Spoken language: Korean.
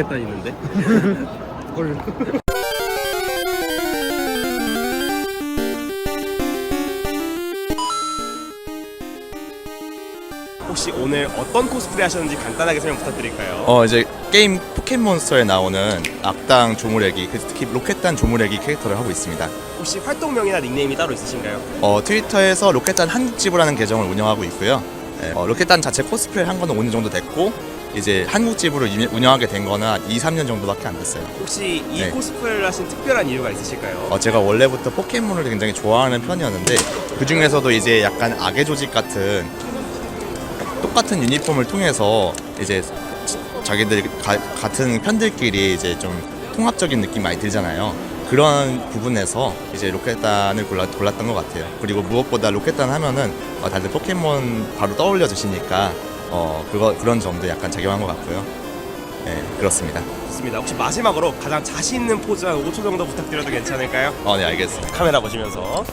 했다 있는데. 혹시 오늘 어떤 코스프레 하셨는지 간단하게 설명 부탁드릴까요? 어 이제 게임 포켓몬스터에 나오는 악당 조무래기 그 특히 로켓단 조무래기 캐릭터를 하고 있습니다. 혹시 활동명이나 닉네임이 따로 있으신가요? 어 트위터에서 로켓단 한국지부라는 계정을 운영하고 있고요. 네, 어, 로켓단 자체 코스프레 한 거는 5년 정도 됐고 이제 유- 운영하게 된 거는 한 2, 3년 정도밖에 안 됐어요. 혹시 이 네. 코스프레를 하신 특별한 이유가 있으실까요? 어, 제가 원래부터 포켓몬을 굉장히 좋아하는 편이었는데 그 중에서도 이제 약간 악의 조직 같은 똑같은 유니폼을 통해서 이제 자기들 가- 같은 편들끼리 이제 좀 통합적인 느낌 많이 들잖아요. 그런 부분에서 이제 로켓단을 골라, 골랐던 것 같아요. 그리고 무엇보다 로켓단 하면은 어, 다들 포켓몬 바로 떠올려 주시니까 어 그거 그런 점도 약간 작용한 것 같고요. 네 그렇습니다. 좋습니다. 혹시 마지막으로 가장 자신 있는 포즈 한 5초 정도 부탁드려도 괜찮을까요? 어 네 알겠습니다. 카메라 보시면서